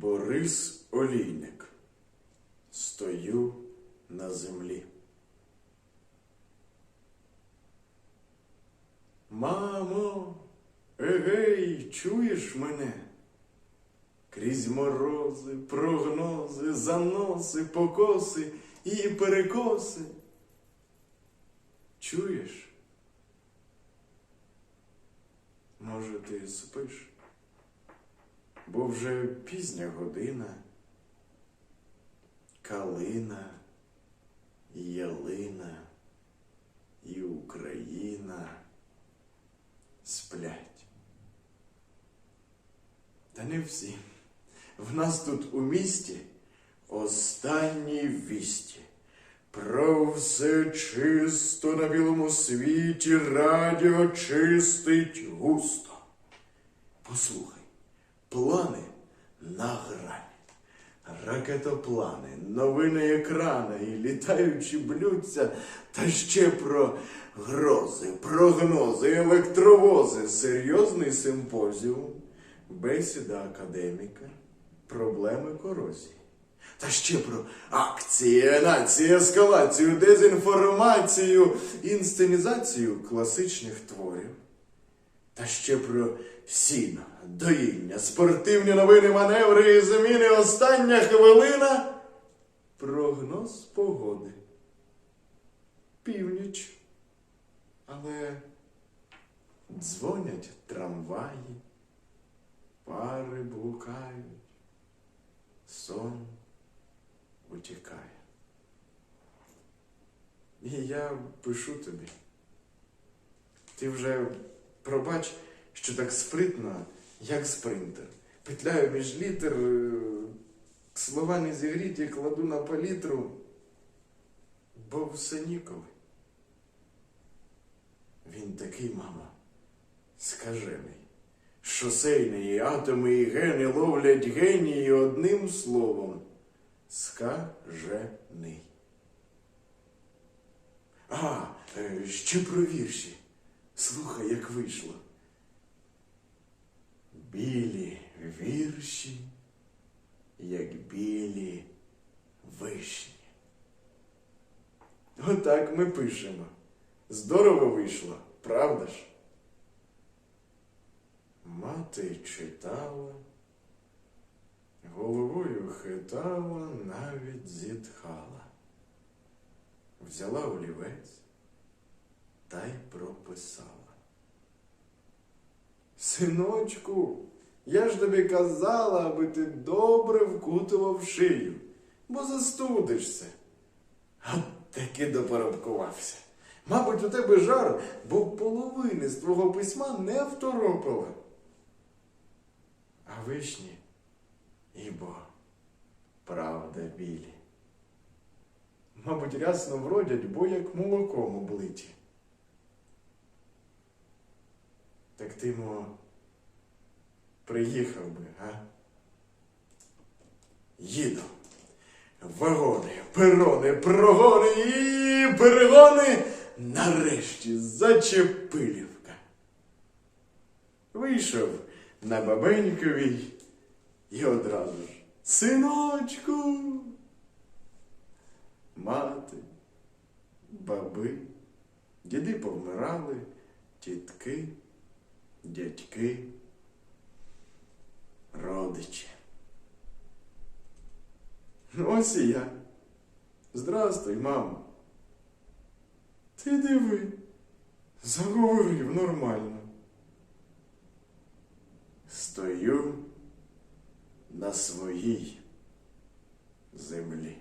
Борис Олійник. Стою на землі. Мамо, егей, чуєш мене? Крізь морози, прогнози, заноси, покоси і перекоси. Чуєш? Може, ти спиш? Бо вже пізня година, калина, ялина і Україна сплять. Та не всі. В нас тут у місті останні вісті. Про все чисто на білому світі радіо чистить густо. Послухай, плани на грані. Ракетоплани, новини екрана і літаючі блюдця, та ще про грози, прогнози, електровози, серйозний симпозіум, бесіда академіка, проблеми корозії. Та ще про акції, нації, ескалацію, дезінформацію, інсценізацію класичних творів. Та ще про сіно, доїння, спортивні новини, маневри і зміни остання хвилина. Прогноз погоди. Північ. Але дзвонять трамваї, пари блукають, сон утікає. І я пишу тобі. Ти вже пробач, що так спритно, як спринтер. Петляю між літер, е, слова не зігріті, кладу на палітру, бо все ніколи. Він такий, мама, скажений. Шосейний, атоми і гени ловлять генії одним словом. Скажений. А, е, ще про вірші. Слухай, як вийшло. Білі вірші, як білі вишні. Отак ми пишемо. Здорово вийшло, правда ж? Мати читала, головою хитала, навіть зітхала. Взяла олівець та й прописала. Синочку, я ж тобі казала, аби ти добре вкутував шию, бо застудишся. А таки допоробкувався. Мабуть, у тебе жар, бо половини з твого письма не второпала. А вишні, ібо, правда білі. Мабуть, рясно вродять, бо як молоком облиті. Так ти мо приїхав би, а? Їду. Вагони, перони, прогони і перегони нарешті зачепилівка. Вийшов на бабеньковій і одразу ж синочку. Мати, баби, діди повмирали, тітки, дядьки, родичі. Ось і я. Здрастуй, мамо. Ти диви, заговорив нормально. Стою на своїй землі.